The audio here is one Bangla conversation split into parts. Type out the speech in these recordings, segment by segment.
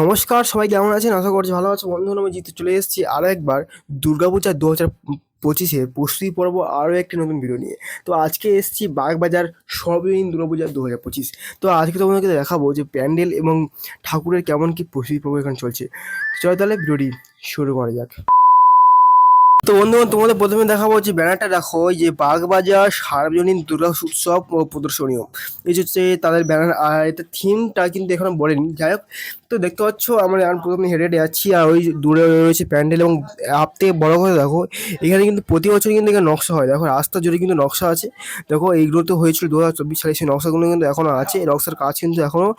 নমস্কার, সবাই কেমন আছেন? আশা করছি ভালো আছে। বন্ধু, আমি জিতে চলে এসেছি আরও একবার দুর্গাপূজা দু হাজার পঁচিশের প্রস্তুতি পর্ব আরও একটি নতুন ভিডিও নিয়ে। তো আজকে এসেছি বাগবাজার সর্বজনীন দুর্গাপূজা দু হাজার পঁচিশ। তো আজকে তোমাদেরকে দেখাবো যে প্যান্ডেল এবং ঠাকুরের কেমন কি প্রস্তুতি পর্ব এখানে চলছে। চলো তাহলে ভিডিওটি শুরু করা যাক। তো বন্ধুগণ, তোমাদের প্রথমে দেখাবো যে ব্যানারটা দেখো যে বাগবাজার সার্বজনীন দুর্গা উৎসব প্রদর্শনীয় এই হচ্ছে তাদের ব্যানার, আর এটা থিমটা কিন্তু এখনও বলেনি। যাই হোক তো দেখতে পাচ্ছ, আমরা এখন প্রথমে হেঁটে হেঁটে যাচ্ছি, আর ওই দূরে রয়েছে প্যান্ডেল এবং আপ থেকে বড় কথা দেখো, এখানে কিন্তু প্রতি বছর কিন্তু এখানে নকশা হয়। দেখো, রাস্তা জুড়ে কিন্তু নকশা আছে। দেখো, এইগুলো তো হয়েছিল দু হাজার চব্বিশ সালে, সেই নকশাগুলো কিন্তু এখনও আছে। এই নকশার কাজ কিন্তু এখনও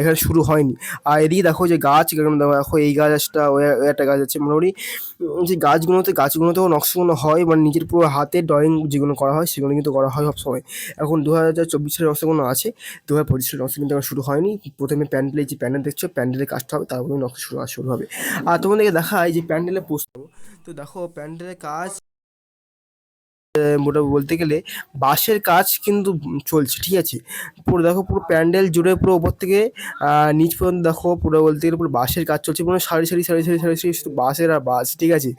এখানে শুরু হয়নি। আর এদিকে দেখো যে গাছ দেখো দেখো, এই গাছটা ওই একটা গাছ আছে মোটামুটি। যে গাছগুলোতে, গাছগুলোতেও নকশাগুলো হয় মানে নিজের পুরো হাতে ড্রয়িং যেগুলো করা হয়, সেগুলো কিন্তু করা হয় সবসময়। এখন দু হাজার চব্বিশ সালের নকশাগুলো আছে দু হাজার পঁচিশ সালের নকশা কিন্তু এখন শুরু হয়নি। প্রথমে প্যান্ডেলে যে প্যান্ডেল দেখছ প্যান্ডেলের কাজটা হবে তারপরে নকশা শুরু শুরু হবে। আর তোমাদেরকে দেখা হয় যে প্যান্ডেলের পোস্ট তো দেখো, প্যান্ডেলের কাজ মোটামুটি বলতে গেলে বাঁশের কাজ কিন্তু চলছে, ঠিক আছে? পুরো দেখো, পুরো প্যান্ডেল জুড়ে পুরো ওপর থেকে নিচ পর্যন্ত দেখো, পুরো বলতে গেলে পুরো বাঁশের কাজ চলছে, পুরো সারি সারি সারি সারি সারি সারি শুধু বাঁশের আর বাঁশ, ঠিক আছে?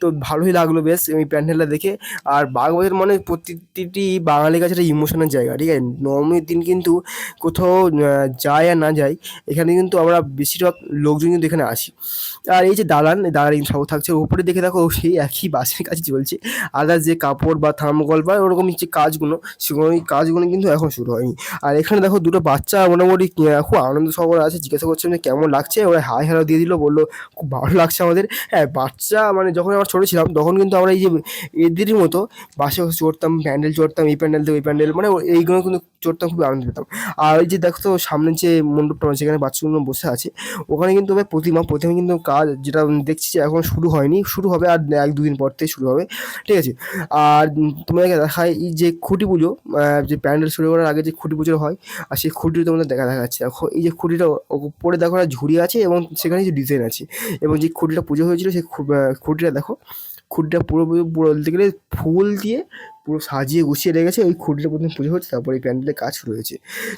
তো ভালোই লাগল বেশ এই প্যান্ডেলটা দেখে। আর বাগবাজার মানে প্রতিটি বাঙালির কাছে একটা ইমোশনের জায়গা, ঠিক আছে? নবমীর দিন কিন্তু কোথাও যায় আর না যাই এখানে কিন্তু আমরা বেশিরভাগ লোকজন কিন্তু এখানে আসি। আর এই যে দালান দালান সব থাকছে, ওপরে দেখে দেখো সেই একই বাঁশের কাজ চলছে। আদার যে কাপড় বা থার্মোকল বা ওরকম যে কাজগুলো, সেগুলো কাজগুলো কিন্তু এখন শুরু হয়নি। আর এখানে দেখো দুটো বাচ্চা মোটামুটি খুব আনন্দ সহকারে আছে, জিজ্ঞাসা করছে যে কেমন লাগছে? ওরা হাই হ্যালো দিয়ে দিল, বলল, খুব ভালো লাগছে আমাদের। হ্যাঁ বাচ্চা মানে যখন আমরা ছোটো ছিলাম, তখন কিন্তু আমরা এই যে এদেরই মতো বাসে চড়তাম, প্যান্ডেল চড়তাম, এই প্যান্ডেল থেকে ওই প্যান্ডেল মানে এইগুলো কিন্তু চড়তাম খুব আনন্দ পেতাম। আর ওই যে দেখো সামনে যে মণ্ডপটা আছে সেখানে বাচ্চাগুলো বসে আছে, ওখানে কিন্তু প্রতিমা প্রথমে কিন্তু কাজ যেটা দেখছি যে এখন শুরু হয়নি, শুরু হবে আর এক দুদিন পর থেকে শুরু হবে, ঠিক আছে? আর উম তোমাদেরকে দেখায় এই যে খুঁটি পুজো যে প্যান্ডেল শুরু করার আগে যে খুঁটি পুজো হয়, আর সেই খুঁটিটা তোমাদের দেখা দেখা যাচ্ছে দেখো, এই যে খুঁটিটা উপরে দেখো একটা ঝুড়ি আছে এবং সেখানে যে ডিজাইন আছে। এবং যে খুঁটিটা পুজো হয়েছিল, সেই খুঁটিটা দেখো, খুঁটিটা পুরো পুরো বলতে গেলে ফুল দিয়ে পুরো সাজিয়ে গুছিয়ে রেখেছে। ওই খুঁটিটা প্রথমে পুজো হচ্ছে তারপরে এই প্যান্ডেলের কাজ শুরু হয়েছে।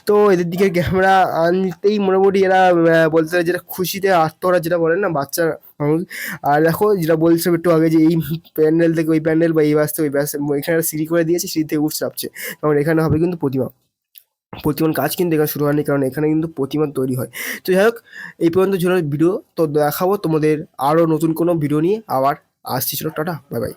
তো এদের দিকে ক্যামেরা আনতেই মোটামুটি এরা বলতে যেটা খুশিতে আত্মরা যেটা বলেন না বাচ্চা মানুষ আর দেখো, যেটা বলছিলাম একটু আগে যে এই প্যান্ডেল থেকে, ওই প্যান্ডেল বা এই বাস থেকে, ওই বাস এখানে সিঁড়ি করে দিয়েছে, সিঁড়ি থেকে উঠছে চাপছে। কারণ এখানে হবে কিন্তু প্রতিমা। প্রতিমার কাজ কিন্তু এখানে শুরু হয়নি, কারণ এখানে কিন্তু প্রতিমা তৈরি হয়। তো যাই হোক, এই পর্যন্ত ছিল ভিডিও। তো দেখাবো তোমাদের আরও নতুন কোনো ভিডিও নিয়ে। আবার আসছি ছিল টাটা, বাই বাই।